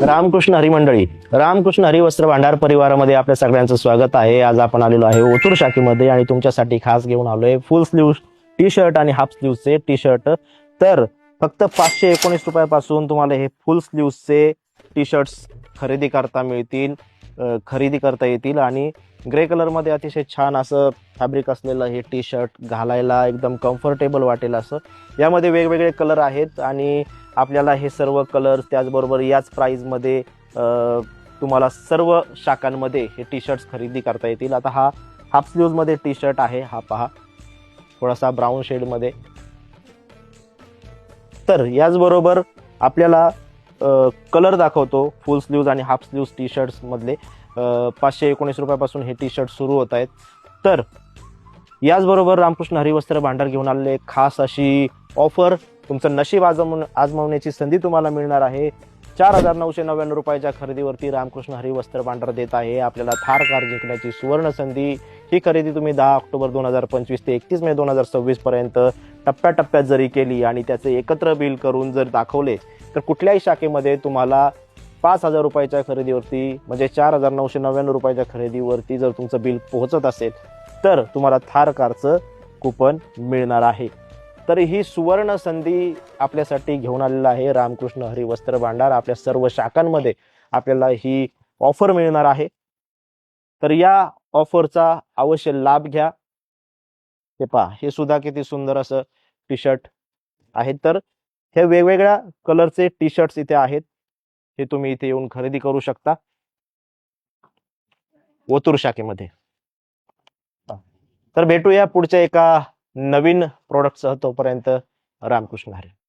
रामकृष्ण हरी मंडळी रामकृष्ण हरी वस्त्र भांडार परिवारामध्ये आपल्या सगळ्यांचं स्वागत आहे. आज आपण आलेलो आहे ओतूर शाखेमध्ये आणि तुमच्यासाठी खास घेऊन आलोय फुल स्लीव टी शर्ट आणि हाफ स्लीवचे टी शर्ट तर फक्त पाचशे एकोणीस रुपयापासून तुम्हाला हे फुल स्लीवचे टी शर्ट्स खरेदी करता मिळतील खरेदी करता येतील आणि ग्रे कलरमध्ये अतिशय छान असं फॅब्रिक असलेलं हे टी शर्ट घालायला एकदम कम्फर्टेबल वाटेल असं. यामध्ये वेगवेगळे कलर आहेत आणि आपल्याला हे सर्व कलर त्याचबरोबर याच प्राईजमध्ये तुम्हाला सर्व शाखांमध्ये हे टी शर्ट्स खरेदी करता येतील. आता हा हाफ स्लीवमध्ये टी शर्ट आहे हा पहा. थोडासा ब्राऊन शेडमध्ये तर याचबरोबर आपल्याला कलर दाखवतो फुल स्लीव्ज आणि हाफ स्लीव्ज टी शर्ट्समधले पाचशे एकोणीस रुपयापासून हे टी शर्ट सुरू होत आहेत. तर याचबरोबर रामकृष्ण हरिवस्त्र भांडार घेऊन आलेले खास अशी ऑफर तुमचं नशीब आजमवून आजमावण्याची संधी तुम्हाला मिळणार आहे. चार हजार नऊशे नव्याण्णव रुपयाच्या खरेदीवरती रामकृष्ण हरिवस्त्र भांडार देत आहे. आपल्याला थार कार जिंकण्याची सुवर्ण संधी. ही खरेदी तुम्ही दहा ऑक्टोबर दोन हजार पंचवीस ते एकतीस मे दोन हजार सव्वीस पर्यंत टप्प्याटप्प्यात जरी केली आणि त्याचे एकत्र बिल करून जर दाखवले तर कुठल्याही शाखेमध्ये तुम्हाला पाच हजार रुपयाच्या खरेदीवरती म्हणजे चार हजार नऊशे नव्याण्णव रुपयाच्या खरेदीवरती जर तुमचं बिल पोहोचत असेल तर तुम्हाला थार कारचं कुपन मिळणार आहे. तर ही सुवर्ण संधी आपल्यासाठी घेऊन आलेला आहे. रामकृष्ण हरी वस्त्र भांडार आपल्या सर्व शाखांमध्ये आपल्याला ही ऑफर मिळणार आहे. तर या ऑफरचा अवश्य लाभ घ्या. हे पहा हे सुद्धा किती सुंदर असं टी शर्ट आहे. तर हे वेगवेगळ्या कलरचे टी शर्ट्स इथे आहेत. हे तुम्ही इथे येऊन खरेदी करू शकता. ओतूर शाखेमध्ये. तर भेटूया पुढच्या एका नवीन प्रोडक्टसह तोपर्यंत रामकृष्ण हरे.